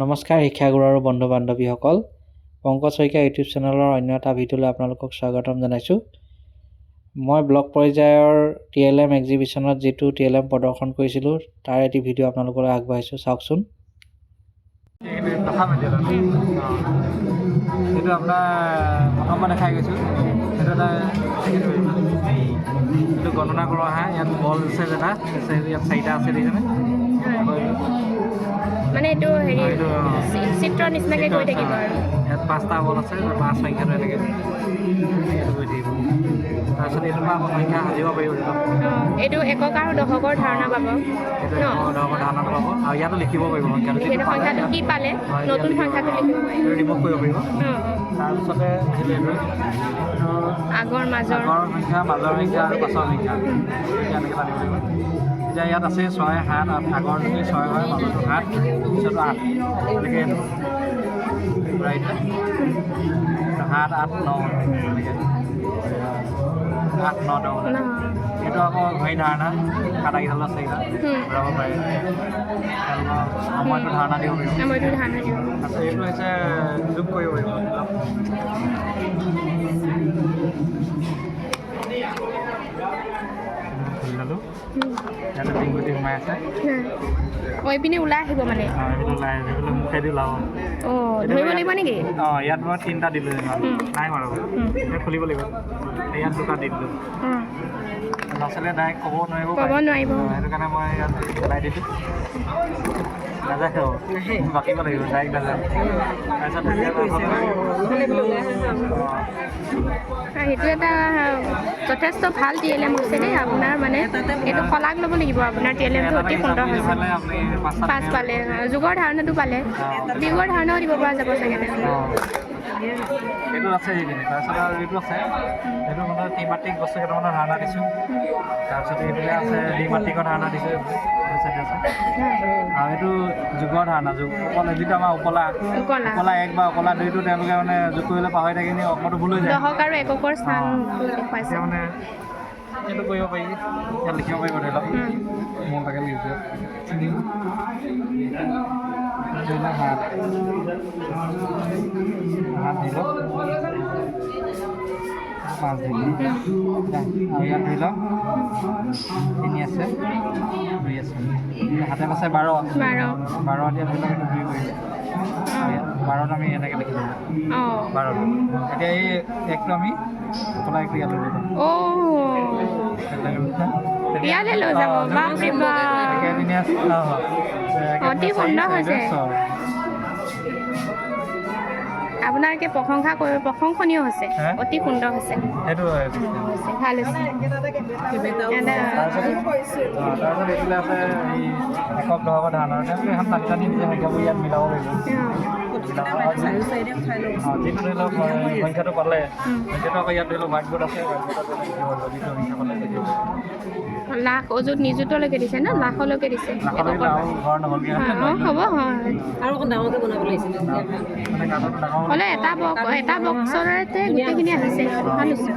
নমস্কাৰ শিক্ষাগুৰু আৰু বন্ধু বান্ধৱীসকল। পংকজ শইকীয়া ইউটিউব চেনেলৰ অন্য এটা ভিডিঅ'লৈ আপোনালোকক স্বাগতম জনাইছোঁ। মই ব্লক পৰ্যায়ৰ টি এল এম এক্সিবিশ্যনত যিটো টি এল এম প্ৰদৰ্শন কৰিছিলোঁ তাৰ এটি ভিডিঅ' আপোনালোকলৈ আগবঢ়াইছোঁ। চাওকচোন। গণনা কৰা আহা ইয়াত বল চেট এটা আছে ইয়াত চাৰিটা আছে দেখিছেনে মানে এইটো হেৰি এইটো, অ। চি- চিত্ৰ নিচিনাকৈ গৈ থাকিব আৰু। ইয়াত পাঁচটা বল আছে পাঁচ সংখ্যাটো এনেকৈ গৈ থাকিব। তাৰপিছত এইটোৰ পৰা সংখ্যা সাজিব পাৰিব এইটো অঁ, এইটো একক আৰু দশকৰ ধাৰণা পাব। এইটো ন? ধৰণৰ ধাৰণাটো পাব। আৰু ইয়াতো লিখিব পাৰিব সংখ্যাটো সেইটো সংখ্যাটো কি পালে? নতুন সংখ্যাটো লিখিব পাৰিব। ৰিমুভ কৰিব পাৰিব। তাৰপিছতে আহিলে এইটো এইটো আগৰ মাজৰ। আগৰ সংখ্যা মাজৰ সংখ্যা আৰু পাছৰ সংখ্যা। এনেকৈ পাতিব লাগিব। এতিয়া ইয়াত আছে ছয় সাত আঠ আগৰ যদি ছয় হয় মাজতো সাত পিছতো আঠ এনেকৈ ৰাইট সাত আঠ ন এনেকৈ আঠ ন দহ ন এইটো আকৌ ঘড়ী ধাৰণা কাটাকেইডাল আছে এইকেইটা হুম। ঘূৰাব পাৰে খেলৰ সময়টো ধাৰণা দিব পাৰিব মইতো ধাৰণা দিওঁ তাৰপিছত এইটো হৈছে যোগ কৰিব পাৰিব সোমাই আছে। অঁ এইপিনে ওলাই আহিব মানে? অঁ এইটো ওলাই আছে এইটো মুখেদি ওলাব। অঁ ধৰিব লাগিব নেকি? অঁ ইয়াত মই তিনিটা দিলোঁ। নাই বাৰু। এতিয়া খুলিব লাগিব। ইয়াত দুটা দি দিলোঁ। অঁ। ল'ৰা ছোৱালীয়ে ডাইৰেক্ট ক'ব নোৱাৰিব ক'ব। নোৱাৰিব। সেইটো কাৰণে মই ইয়াত ওলাই দিছোঁ নাযায় বাকিব লাগিব ডাইৰেক্ট নাযায় তাৰপিছত সেইটো এটা যথেষ্ট ভাল টি এল এম হৈছে দেই আপোনাৰ মানে। এইটো শলাগ ল'ব লাগিব আপোনাৰ টি এল এমটো অতি সুন্দৰ হৈছে। পাঁচ পালে যুগৰ ধাৰণাটো পালে। বিহুৰ ধাৰণাও দিব পৰা যাব চাগে এইটো আছে সেইখিনি তাৰপিছত আৰু এইটো আছে। এইটো মানে ত্ৰিমাত্ৰিক বস্তু কেইটামানৰ ধাৰণা দিছোঁ। তাৰপিছত এইফালে আছে দ্বিমাত্ৰিকৰ ধাৰণা দিছোঁ আছে। আৰু এইটো যুগৰ ধাৰণা যুগ। উপলা যিটো আমাৰ উপলা কলা উপলা এক বা উপলা দুইটো তেওঁলোকে মানে যোগ কৰিলে পাহৰি থাকে নি অসমতো ভুল হৈ যায়। মানে এইটো কৰিব পাৰি। ইয়াত লিখিব পাৰিব ধৰি লওক। মোৰ তাকে লিখিছোঁ ধৰি লওক হাত হাত পাঁচ আৰু ইয়াত ধৰি লওক তিনি আছে। দুই আছে। হাতেত আছে বাৰ। বাৰ। এতিয়া ধৰি লওক এইটো দুই কৰিছে বাৰত আমি এনেকৈ লিখি ল'লোঁ বাৰত এতিয়া এই একটো আমি অকলা একটো ইয়াত লৈ অঁ। ইয়ালৈ লৈ যাব। বাপৰে বাপ। অতি সুন্দৰ হৈছে। আপোনালোকে প্ৰশংসা কৰিব প্ৰশংসনীয় হৈছে? অতি সুন্দৰ হৈছে। সেইটো ভাল হৈছে। এটা তাৰপিছত এইফালে আছে এই একক দশকৰ ধাৰণৰ তেওঁলোকে এখন টানি টানি নিজে সংখ্যাবোৰ ইয়াত মিলাব যিটো ধৰি লওক সংখ্যাটো পালে সংখ্যাটো আকৌ ইয়াত ধৰি লওক হোৱাইট বৰ্ড আছে। লাখ অযুত নিযুতলৈকে দিছে ন? লাখলৈকে দিছে। হ'ব হয়। আৰু অকণ ডাঙৰকৈ বনাব লাগিছিলে। মানে কাঠৰটো ডাঙৰ হ'লে এটা বক্স এটা বক্সৰতে গোটেইখিনি আহিছে। ভাল হৈছে।